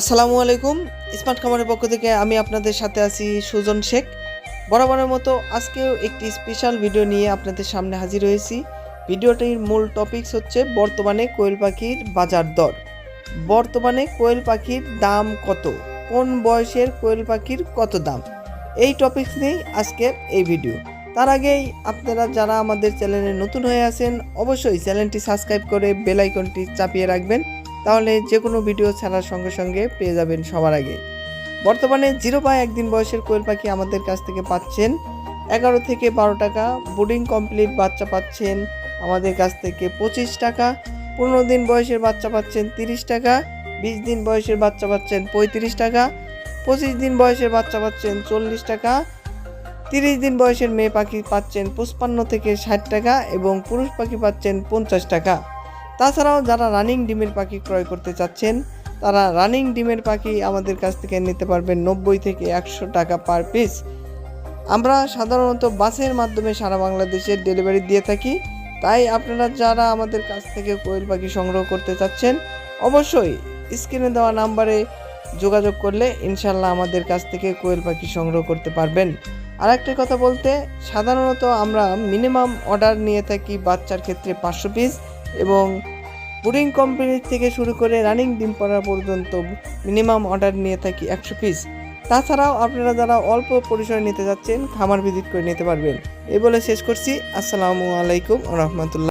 আসসালামু আলাইকুম। স্মার্ট খামারের পক্ষ থেকে আমি আপনাদের সাথে আছি সুজন শেখ। বরাবরের মতো আজকেও একটি স্পেশাল ভিডিও নিয়ে আপনাদের সামনে হাজির হয়েছি। ভিডিওটির মূল টপিকস হচ্ছে বর্তমানে কোয়েল পাখির বাজার দর। বর্তমানে কোয়েল পাখির দাম কত? কোন বয়সের কোয়েল পাখির কত দাম? এই টপিকস নিয়েই আজকের এই ভিডিও তার আগেই আপনারা যারা আমাদের চ্যানেলে নতুন হয়ে আছেন, অবশ্যই চ্যানেলটি সাবস্ক্রাইব করে বেল আইকনটি চাপিয়ে রাখবেন। তাহলে যে কোনো ভিডিও ছাড়ার সঙ্গে সঙ্গে পেয়ে যাবেন সবার আগে। বর্তমানে জিরো বা একদিন বয়সের কোয়েল পাখি আমাদের কাছ থেকে পাচ্ছেন এগারো থেকে বারো টাকা। বোর্ডিং কমপ্লিট, বাচ্চা পাচ্ছেন আমাদের কাছ থেকে পঁচিশ টাকা। পনেরো দিন বয়সের বাচ্চা পাচ্ছেন তিরিশ টাকা। বিশ দিন বয়সের বাচ্চা পাচ্ছেন পঁয়ত্রিশ টাকা। পঁচিশ দিন বয়সের বাচ্চা পাচ্ছেন চল্লিশ টাকা। তিরিশ দিন বয়সের মেয়ে পাখি পাচ্ছেন পঁচপান্ন থেকে ষাট টাকা এবং পুরুষ পাখি পাচ্ছেন পঞ্চাশ টাকা। তাছাড়াও যারা রানিং ডিমের পাখি ক্রয় করতে চাচ্ছেন, তারা রানিং ডিমের পাখি আমাদের কাছ থেকে নিতে পারবেন নব্বই থেকে একশো টাকা পার পিস আমরা সাধারণত বাসের মাধ্যমে সারা বাংলাদেশে ডেলিভারি দিয়ে থাকি। তাই আপনারা যারা আমাদের কাছ থেকে কোয়েল পাখি সংগ্রহ করতে চাচ্ছেন, অবশ্যই স্ক্রিনে দেওয়া নাম্বারে যোগাযোগ করলে ইনশাল্লাহ আমাদের কাছ থেকে কোয়েল পাখি সংগ্রহ করতে পারবেন। আর একটা কথা বলতে, সাধারণত আমরা মিনিমাম অর্ডার নিয়ে থাকি বাচ্চার ক্ষেত্রে পাঁচশো পিস এবং পুডিং কোম্পানি থেকে শুরু করে রানিং ডিম পাড়া পর্যন্ত মিনিমাম অর্ডার নিয়ে থাকি একশো পিস। তাছাড়াও আপনারা যারা অল্প পরিসরে নিতে যাচ্ছেন, খামার ভিজিট করে নিতে পারবেন। এই বলে শেষ করছি। আসসালামু আলাইকুম রহমতুল্লাহ।